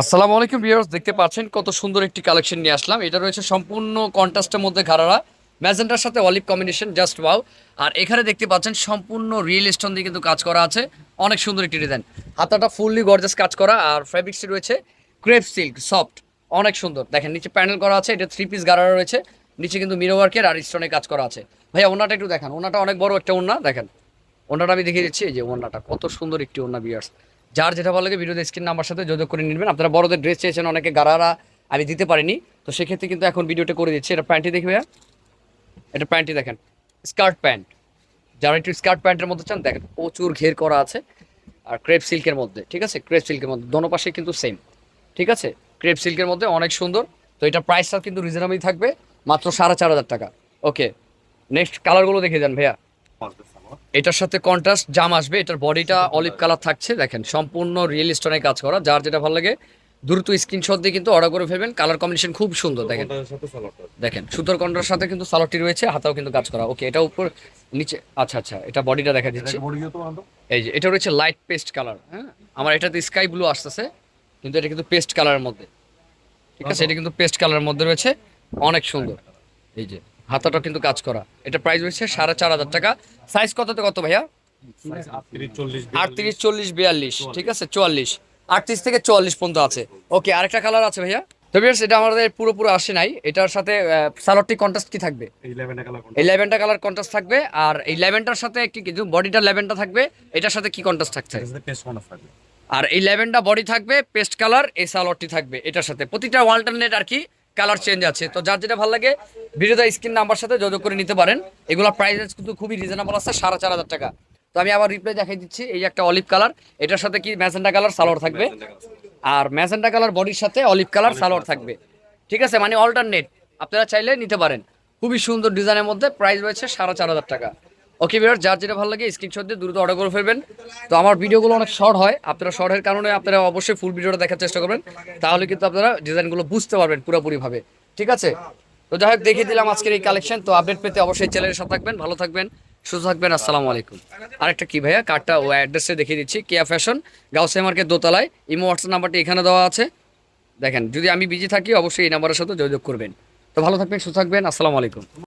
আসসালামু আলাইকুম ভিউয়ার্স দেখতে পাচ্ছেন কত সুন্দর একটি কালেকশন নিয়ে আসলাম। এটা রয়েছে সম্পূর্ণ কন্ট্রাস্টের মধ্যে ঘাড়ারা। ম্যাজেন্টার সাথে অলিভ কম্বিনেশন জাস্ট ওয়াও আর এখানে দেখতে পাচ্ছেন সম্পূর্ণ রিয়েল স্টোন দিয়ে কিন্তু কাজ করা আছে। অনেক সুন্দর একটি ডিজাইন হাতাটা ফুললি গর্জাস কাজ করা। আর ফ্যাব্রিক্সটি রয়েছে ক্রেপ সিল্ক সফট অনেক সুন্দর। দেখেন, নিচে প্যানেল করা আছে। এটা থ্রি পিস গাড়ারা রয়েছে। নিচে কিন্তু মিরো ওয়ার্কের আর স্টোনে কাজ করা আছে। ভাইয়া ওনাটা একটু দেখান। ওনাটা অনেক বড় একটা ওনা দেখেন ওনাটা আমি দেখিয়ে দিচ্ছি। এই যে ওনাটা কত সুন্দর একটি ওনা বিয়ার্স যার যেটা ভালো লাগে ভিডিওতে স্ক্রিন নাম্বার সাথে যোগাযোগ করে নেবেন। আপনারা বড়দের ড্রেস চেয়েছেন, অনেকে গারারা আমি দিতে পারিনি। তো সেক্ষেত্রে কিন্তু এখন ভিডিওটা করে দিচ্ছি। এটা প্যান্টটি দেখবে এটা প্যান্টটি দেখেন। স্কার্ট প্যান্ট যারা একটু স্কার্ট প্যান্টের মধ্যে চান, দেখেন প্রচুর ঘের করা আছে। আর ক্রেপ সিল্কের মধ্যে, ঠিক আছে? ক্রেপ সিল্কের মধ্যে, দোনো পাশে কিন্তু সেম ঠিক আছে? ক্রেপ সিল্কের মধ্যে অনেক সুন্দর। তো এটা প্রাইসটা কিন্তু রিজনেবলই থাকবে, মাত্র সাড়ে চার হাজার টাকা। ওকে নেক্সট কালারগুলো দেখে যান ভাইয়া। এটার সাথে কন্ট্রাস্ট জাম আসবে এটার বডিটা অলিভ কালার থাকছে দেখেন সম্পূর্ণ রিয়েল স্টোনে কাজ করা যার যেটা ভালো লাগে দ্রুত স্ক্রিনশট দিয়ে কিন্তু অর্ডার করে ফেলবেন কালার কম্বিনেশন খুব সুন্দর দেখেন। দেখেন সুতোর কন্ট্রার সাথে কিন্তু সালোয়ারটি রয়েছে হাতাও কিন্তু কাজ করা। ওকে এটা উপর নিচে আচ্ছা আচ্ছা এটা বডিটা দেখা দিচ্ছি। এই যে এটা রয়েছে লাইট পেস্ট কালার হ্যাঁ? আমার এটাতে স্কাই ব্লু আসতেছে কিন্তু এটা কিন্তু পেস্ট কালারের মধ্যে। ঠিক আছে? এটা কিন্তু পেস্ট কালারের মধ্যে রয়েছে অনেক সুন্দর। এই যে হাতাটা কিন্তু কাজ করা। এটা প্রাইস রয়েছে সাড়ে চার হাজার টাকা। সাইজ কততে কত ভাইয়া? আটত্রিশ, চল্লিশ, বিয়াল্লিশ, ঠিক আছে? চুয়াল্লিশ। আটত্রিশ থেকে চুয়াল্লিশ পর্যন্ত আছে। ওকে আরেকটা কালার আছে ভাইয়া। তো বিয়ার্স এটা আমাদের পুরোপুরি আসে নাই। এটার সাথে সালোয়ারটি কন্ট্রাস্ট কি থাকবে? এই লেভেনটা কালার কন্ট্রাস্ট থাকবে। আর এই লেভেনটার সাথে কি কিছু বডিটা লেভেনটা থাকবে। এটার সাথে কি কন্ট্রাস্ট থাকছে? আর এই লেভেনটা বডি থাকবে পেস্ট কালার এই সালোয়ারটি থাকবে এটার সাথে। প্রতিটা অল্টারনেট আর কি কালার চেঞ্জ আছে। তো যার যেটা ভালো লাগে ভিডিওতে স্ক্রিন নাম্বার সাথে যোগাযোগ করে নিতে পারেন। এগুলোর প্রাইস কিন্তু খুবই রিজনেবল আছে সাড়ে চার হাজার টাকা। তো আমি আবার রিপ্লাই দেখাই দিচ্ছি এই যে একটা অলিভ কালার এটার সাথে কি ম্যাজেন্ডা কালার সালোয়ার থাকবে? আর ম্যাজেন্ডা কালার বডির সাথে অলিভ কালার সালোয়ার থাকবে। ঠিক আছে মানে অল্টারনেট আপনারা চাইলে নিতে পারেন। খুবই সুন্দর ডিজাইনের মধ্যে প্রাইস রয়েছে সাড়ে চার হাজার টাকা। ওকে বিয়ার যার যেটা ভালো লাগে স্ক্রিনশট দিয়ে দ্রুত অর্ডার করে ফেলবেন। তো আমার ভিডিওগুলো অনেক শর্ট হয়। আপনারা শর্টের কারণে আপনারা অবশ্যই ফুল ভিডিওটা দেখার চেষ্টা করবেন। তাহলে কিন্তু আপনারা ডিজাইনগুলো বুঝতে পারবেন পুরোপুরিভাবে। ঠিক আছে? তো যাই হোক, দেখিয়ে দিলাম আজকের এই কালেকশন তো আপডেট পেতে অবশ্যই চ্যানেলের সাথে থাকবেন, ভালো থাকবেন, সুস্থ থাকবেন, আসসালামু আলাইকুম। আরেকটা কি ভাইয়া? কার্ডটা ও অ্যাড্রেসে দেখিয়ে দিচ্ছি। কেয়া ফ্যাশন গাউসে মার্কেট দোতলায়। ইমো হোয়াটসঅ্যাপ নাম্বারটি এখানে দেওয়া আছে। দেখেন, যদি আমি বিজি থাকি, অবশ্যই এই নাম্বারের সাথে যোগাযোগ করবেন। তো ভালো থাকবেন, সুস্থ থাকবেন, আসসালামু আলাইকুম।